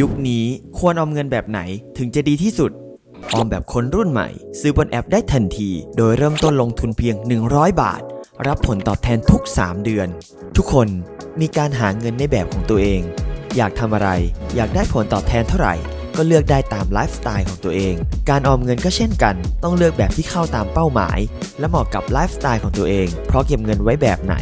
ยุคนี้ควรออมเงินแบบไหนถึงจะดีที่สุด ออมแบบคนรุ่นใหม่ ซื้อบนแอปได้ทันที โดยเริ่มต้นลงทุนเพียง 100 บาท รับผลตอบแทนทุก 3 เดือน ทุกคนมีการหาเงินในแบบของตัวเอง อยากทำอะไร อยากได้ผลตอบแทนเท่าไหร่ ก็เลือกได้ตามไลฟ์สไตล์ของตัวเอง การออมเงินก็เช่นกัน ต้องเลือกแบบที่เข้าตามเป้าหมาย และเหมาะกับไลฟ์สไตล์ของตัวเอง เพราะเก็บเงินไว้แบบไหน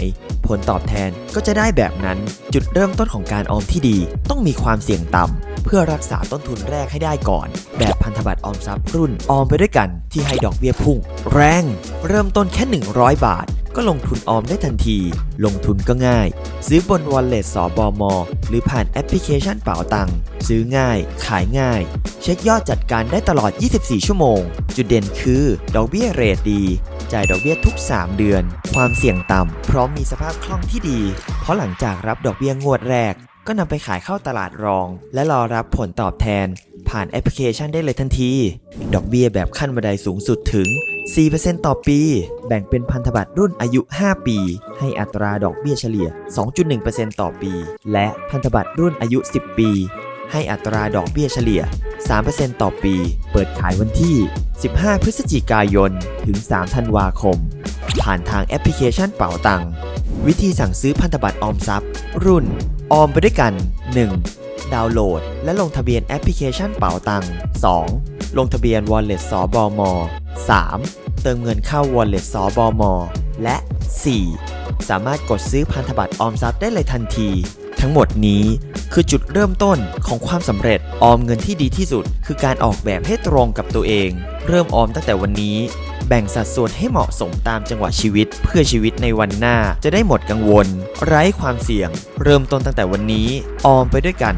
ผลตอบแทนก็จะได้แบบนั้น จุดเริ่มต้นของการออมที่ดี ต้องมีความเสี่ยงต่ำเพื่อรักษาต้นทุนแรกให้ได้ก่อน แบบพันธบัตรออมทรัพย์รุ่นออมไปด้วยกันที่ให้ดอกเบี้ยพุ่ง แรง เริ่มต้นแค่ 100 บาท ก็ลงทุนออมได้ทันที ลงทุนก็ง่าย ซื้อบน Wallet สบมหรือผ่านแอปพลิเคชันเป๋าตังค์ซื้อง่าย ขายง่าย เช็คยอดจัดการได้ตลอด 24 ชั่วโมง จุดเด่นคือดอกเบี้ยเรทดี จ่ายดอกเบี้ยทุก 3 เดือน ความเสี่ยงต่ำ พร้อมมีสภาพคล่องที่ดี เพราะหลังจากรับดอกเบี้ยงวดแรก ก็นำไปขายเข้าตลาดรอง และรอรับผลตอบแทน ผ่านแอปพลิเคชันได้เลยทันที ดอกเบี้ยแบบขั้นบันไดสูงสุดถึง 4%ต่อปี แบ่งเป็นพันธบัตรรุ่นอายุ 5 ปี ให้อัตราดอกเบี้ยเฉลี่ย 2.1%ต่อปี และพันธบัตรรุ่นอายุ 10 ปี ให้อัตราดอกเบี้ยเฉลี่ย 3%ต่อปี เปิดขายวันที่ 15 พฤศจิกายน ถึง 3 ธันวาคม ผ่านทางแอปพลิเคชันเป๋าตังค์วิธีสั่งซื้อพันธบัตรออมทรัพย์ รุ่น ออมไปด้วยกัน 1. ดาวน์โหลด และลงทะเบียนแอปพลิเคชันเป๋าตัง 2. ลงทะเบียน Wallet สบม 3. เติมเงินเข้า Wallet สบม และ 4. สามารถกดซื้อพันธบัตรออมทรัพย์ได้เลยทันที ทั้งหมดนี้คือจุดเริ่มต้นของความสำเร็จออมเงินที่ดีที่สุด คือการออกแบบให้ตรงกับตัวเอง เริ่มออมตั้งแต่วันนี้ แบ่งสัดส่วนให้เหมาะสมตามจังหวะชีวิต เพื่อชีวิตในวันหน้าจะได้หมดกังวล ไร้ความเสี่ยง เริ่มต้นตั้งแต่วันนี้ ออมไปด้วยกัน